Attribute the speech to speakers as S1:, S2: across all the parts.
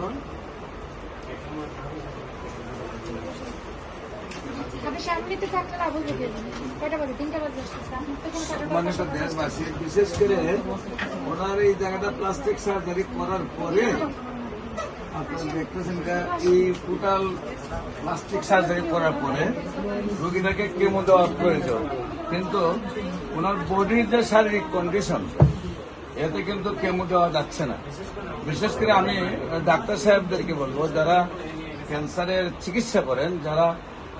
S1: হয়
S2: মানে দেশবাসী বিশেষ করে ওনার এই জায়গাটা প্লাস্টিক সার্জারি করার পরে এই টোটাল প্লাস্টিক সার্জারি করার পরে প্রয়োজন। কিন্তু ওনার শারীরিক কন্ডিশন এতে কিন্তু যাচ্ছে না। বিশেষ করে আমি ডাক্তার সাহেবদেরকে বলব, যারা ক্যান্সারের চিকিৎসা করেন, যারা,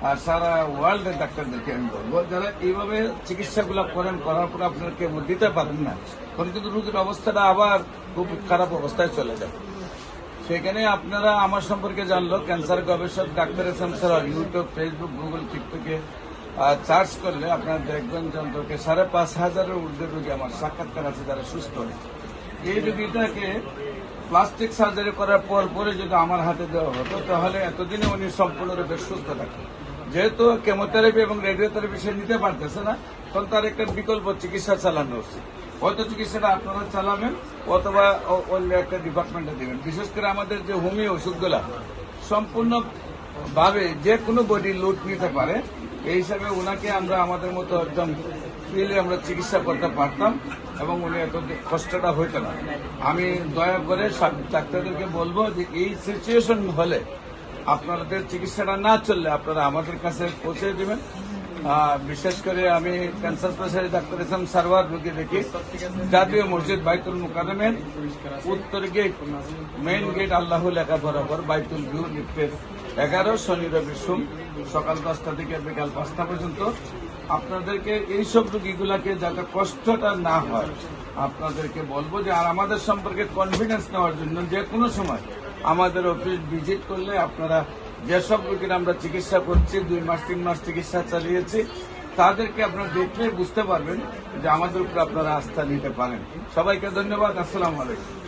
S2: আর সারা ওয়ার্ল্ডের ডাক্তারদেরকে আমি বলব, যারা এইভাবে চিকিৎসাগুলো করেন, করার পর আপনারা কেমো দিতে পারেন না তখন কিন্তু রোগীর অবস্থাটা আবার খুব খারাপ অবস্থায় চলে যায়। সেখানে আপনারা আমার সম্পর্কে জানলো ক্যান্সার গবেষক doctor S M YouTube Facebook Google টিকটকে চার্জ করলে আপনারা দেখবেন যন্ত্রকে সাড়ে পাঁচ হাজারের ঊর্ধ্বে রোগী আমার সাক্ষাৎকার আছে, যারা সুস্থ হয়েছে। এই রোগীটাকে প্লাস্টিক সার্জারি করার পর পরে যদি আমার হাতে দেওয়া হতো, তাহলে এতদিনে উনি সম্পূর্ণরূপে সুস্থ থাকতেন। যেহেতু কেমোথেরাপি এবং রেডিওথেরাপি সে নিতে পারতেছে না, তখন তার একটা বিকল্প চিকিৎসা চালানো উচিত। হয়তো চিকিৎসাটা আপনারা চালাবেন অথবা অন্য একটা ডিপার্টমেন্টে দেবেন। বিশেষ করে আমাদের যে হোমিও ওষুধগুলা সম্পূর্ণ ভাবে যে কোনো বডি লোড নিতে পারে, এই হিসাবে ওনাকে আমরা আমাদের মতো একদম ফ্রিলি আমরা চিকিৎসা করতে পারতাম এবং উনি এত কষ্টটা হইতো না। আমি দয়া করে ডাক্তারদেরকে বলব যে এই সিচুয়েশন হলে আপনাদের চিকিৎসাটা না চললে আপনারা আমাদের কাছে পৌঁছে দিবেন। বিশেষ করে আমি cancer specialist doctor Islam Sarwar রোগী দেখি। জাতীয় মসজিদ বাইতুল মুকারমের উত্তর গেট মেইন গেট আল্লাহ লেখা বরাবর বাইতুল ভিউ লিফটের এগারো শনি রবি সোম, সকাল দশটা থেকে বিকাল পাঁচটা পর্যন্ত। আপনাদেরকে এইসব রোগীগুলাকে যাতে কষ্টটা না হয়, আপনাদেরকে বলব যে, আর আমাদের সম্পর্কে কনফিডেন্স নেওয়ার জন্য যে কোনো সময় আমাদের অফিস ভিজিট করলে আপনারা যেসব রোগীর আমরা চিকিৎসা করছি, দুই মাস, তিন মাস চিকিৎসা চালিয়েছি, তাদেরকে আপনারা দেখলে বুঝতে পারবেন যে আমাদের উপরে আপনারা আস্থা নিতে পারেন। সবাইকে ধন্যবাদ, আসসালাম আলাইকুম।